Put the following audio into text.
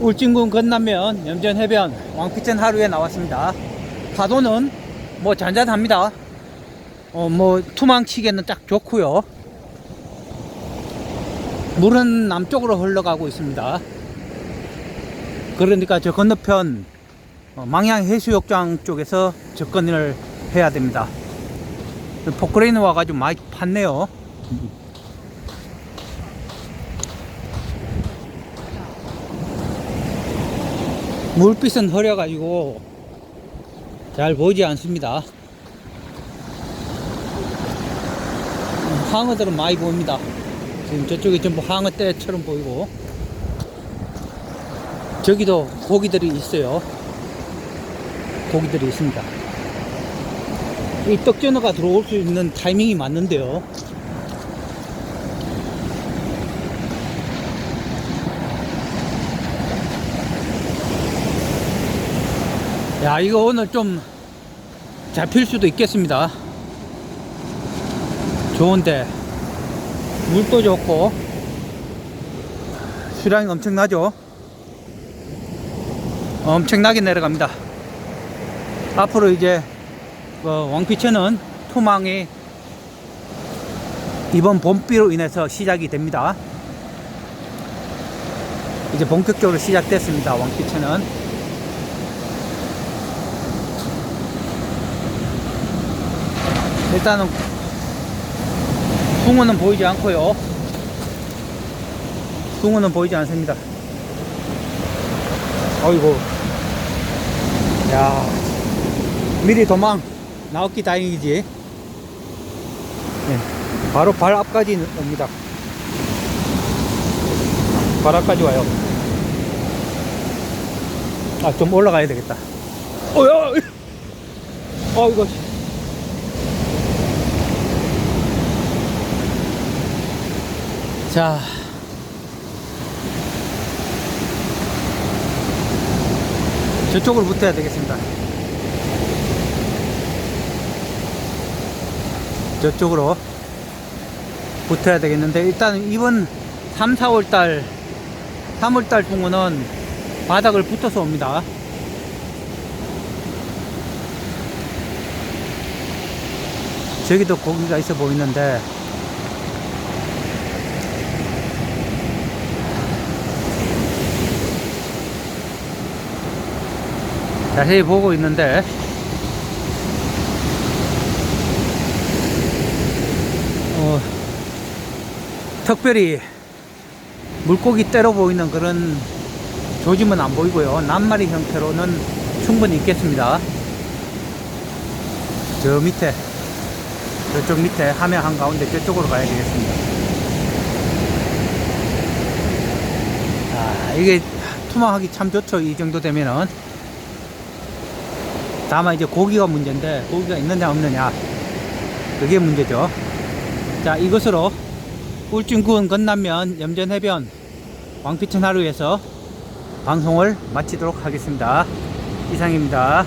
울진군 건남면 염전해변 왕피천 하루에 나왔습니다. 파도는 뭐 잔잔합니다. 어, 뭐 투망치기에는 딱 좋고요. 물은 남쪽으로 흘러가고 있습니다. 그러니까 저 건너편 어, 망양 해수욕장 쪽에서 접근을 해야 됩니다. 포크레인 와가지고 많이 팠네요. 물빛은 흐려가지고 잘 보이지 않습니다. 항어들은 많이 보입니다. 지금 저쪽에 전부 항어떼처럼 보이고 저기도 고기들이 있어요. 고기들이 있습니다. 이 떡전어가 들어올 수 있는 타이밍이 맞는데요. 야, 이거 오늘 좀 잡힐 수도 있겠습니다. 좋은데, 물도 좋고, 수량이 엄청나죠? 엄청나게 내려갑니다. 앞으로 이제, 어, 왕피천은 토망이 이번 봄비로 인해서 시작이 됩니다. 이제 본격적으로 시작됐습니다. 왕피천은. 일단은 숭어는 보이지 않고요. 숭어는 보이지 않습니다. 어이구. 야, 미리 도망 나왔기 다행이지. 네, 바로 발 앞까지 옵니다. 발 앞까지 와요. 아, 좀 올라가야 되겠다. 어야! 어, 이거. 자. 저쪽으로 붙어야 되겠습니다. 저쪽으로 붙어야 되겠는데, 일단 이번 3, 4월 달, 3월 달 붕어는 바닥을 붙어서 옵니다. 저기도 고기가 있어 보이는데, 자세히 보고 있는데. 어, 특별히 물고기 때려 보이는 그런 조짐은 안 보이고요. 낱마리 형태로는 충분히 있겠습니다. 저 밑에 저쪽 밑에 하면 한가운데 저쪽으로 가야 되겠습니다. 아 이게 투망하기 참 좋죠. 이 정도 되면은 다만 이제 고기가 문제인데 고기가 있느냐 없느냐. 그게 문제죠. 자 이것으로 울진군 건남면 염전해변 왕피천 하루에서 방송을 마치도록 하겠습니다. 이상입니다